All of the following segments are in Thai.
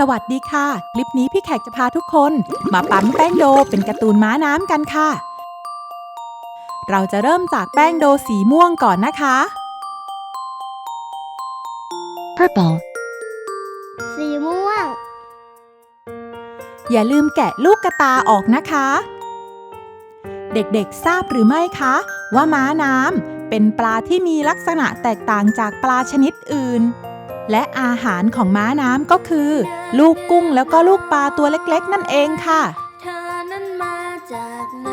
สวัสดีค่ะ คลิปนี้พี่แขกจะพาทุกคน มาปั๊มแป้งโดเป็นการ์ตูนม้าน้ำกันค่ะ เราจะเริ่มจากแป้งโดสีม่วงก่อนนะคะ purple, สีม่วง อย่าลืมแกะลูกกระตาออกนะคะ เด็กๆทราบหรือไม่คะ ว่าม้าน้ำเป็นปลาที่มีลักษณะแตกต่างจากปลาชนิดอื่น และอาหารของม้าน้ำก็คือ ลูกกุ้งแล้วก็ลูกปลาตัวเล็กๆ นั่นเองค่ะ เธอนั้นมาจากไหน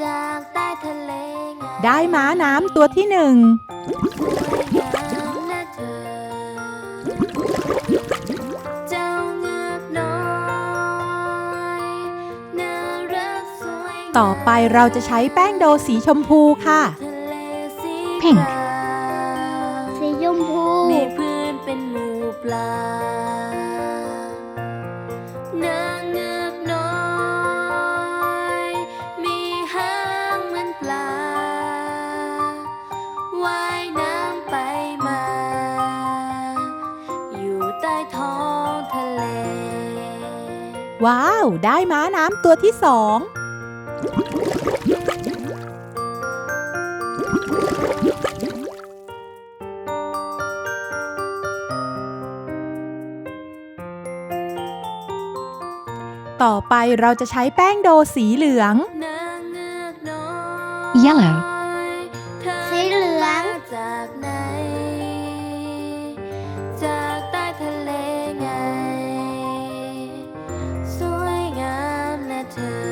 จากใต้ทะเลไงได้ม้าน้ำตัวที่หนึ่ง สวยงามนะเธอ เจ้าเงือกน้อยน่ารักสวยงามต่อไปเราจะใช้แป้งโดสีชมพูค่ะ ทะเลสี Pink ขาวสีช มพู มีพื้นเป็นหมูปลา นางเงือกน้อย มีหางเหมือนปลา ว่ายน้ำไปมา อยู่ใต้ท้องทะเล ว้าว ได้ม้าน้ำตัวที่สอง ต่อไปเราจะใช้แป้งโดสีเหลืองนางเงือกน้อย Yellow เธอสีเหลืองมาจากไหนจากใต้ทะเลไง สวยงามนะเธอ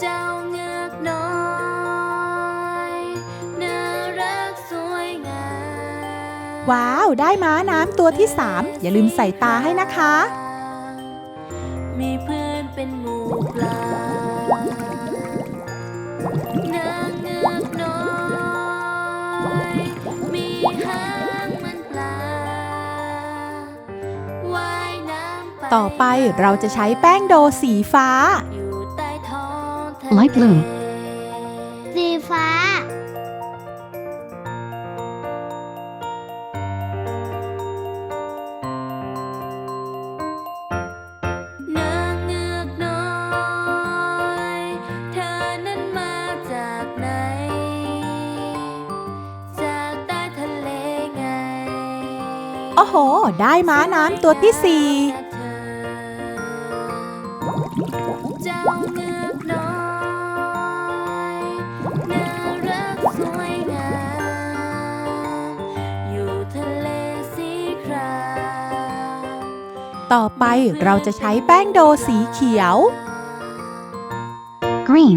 เจ้าเงือกน้อยน่ารักสวยงาม ว้าว ได้ม้าน้ำตัวที่สามอย่าลืมใส่ตาให้นะคะ มีพื้นเป็นหมูปลานางเงือกน้อย มีหางเหมือนปลาว่ายน้ำไปต่อไปเราจะใช้แป้งโดสีฟ้า อยู่ใต้ท้องทะเล Light blue โอ้โห ได้ม้าน้ำตัวที่สี่เจ้าเงือกน้อยน่ารักสวยงามอยู่ทะเลสีครามต่อไปเราจะใช้แป้งโดสีเขียว green,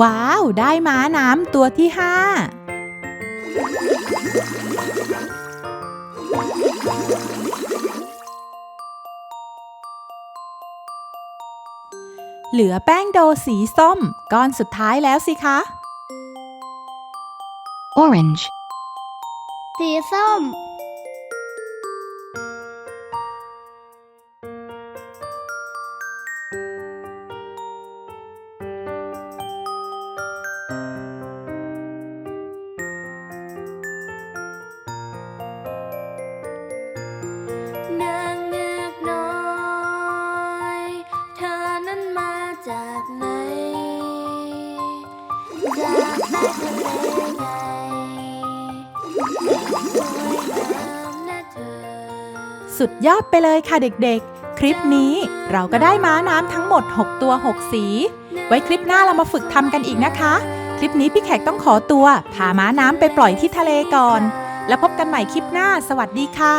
ว้าว ได้ม้าน้ำตัวที่ห้าเหลือแป้งโดสีส้ม ก้อนสุดท้ายแล้วสิคะ orange, สีส้ม สุดยอดไปเลยค่ะเด็กๆ คลิปนี้เราก็ได้ม้าน้ำทั้งหมด 6 ตัว 6 สี ไว้คลิปหน้าเรามาฝึกทำกันอีกนะคะ คลิปนี้พี่แขกต้องขอตัว พาม้าน้ำไปปล่อยที่ทะเลก่อน แล้วพบกันใหม่คลิปหน้า สวัสดีค่ะ